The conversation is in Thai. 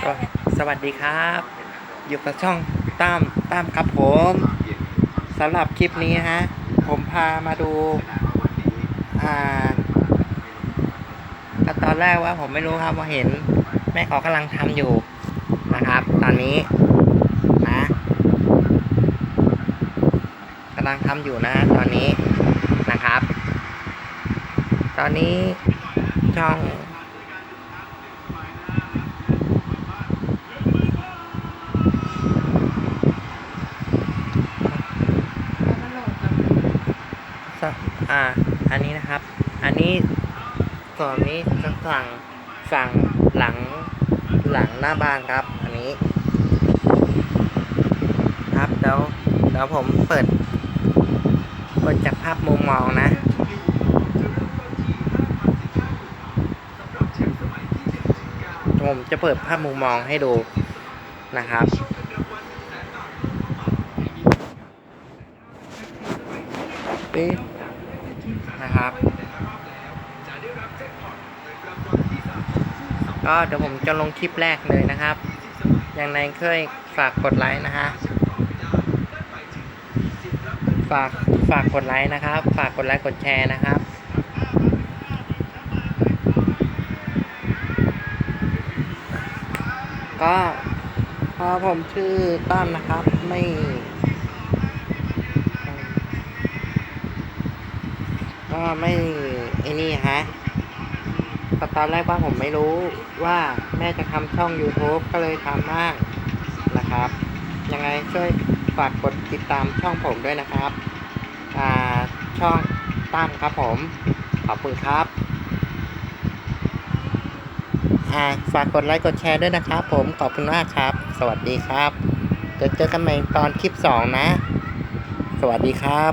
สวสวัสดีครับ อยู่กับช่องตั้มตั้มครับผมสำหรับคลิปนี้ฮะ ผมพามาดู อ่าตอนแรกว่าผมไม่รู้ครับว่าเห็นแม่เขากำลังทำอยู่นะครับ ตอนนี้นะกำลังทำอยู่นะ ตอนนี้นะครับ ตอนนี้ช่อง อ่า อันนี้นะครับ อันนี้ส่วนนี้จะสั่งสั่งหลังหลังหน้าบ้านครับ อันนี้ ครับเดี๋ยวเดี๋ยวผมเปิด เปิดจากภาพมุมมองนะผมจะเปิดภาพมุมมองให้ดูนะครับปี๊ด นะครับก็เดี๋ยวผมจะลงคลิปแรกเลยนะครับ อย่างไรเคยฝากกดไลค์นะฮะฝากฝากกดไลค์นะครับ ฝากกดไลค์กดแชร์นะครับก็พอผมชื่อตั้มนะครับไม่ ก็ไม่ไอ้นี่ฮะตตอนแรกว่าผมไม่รู้ว่าแม่จะทำช่อง YouTube ก็เลยทำมากนะครับ ยังไงช่วยฝากกดติดตามช่องผมด้วยนะครับอ่าช่องตั้มครับผม ขอบคุณครับอ่าฝากกดไลค์กดแชร์ด้วยนะครับผม ขอบคุณมากครับ สวัสดีครับจอเจอกันใหม่ตอนคลิปสองนะ สวัสดีครับ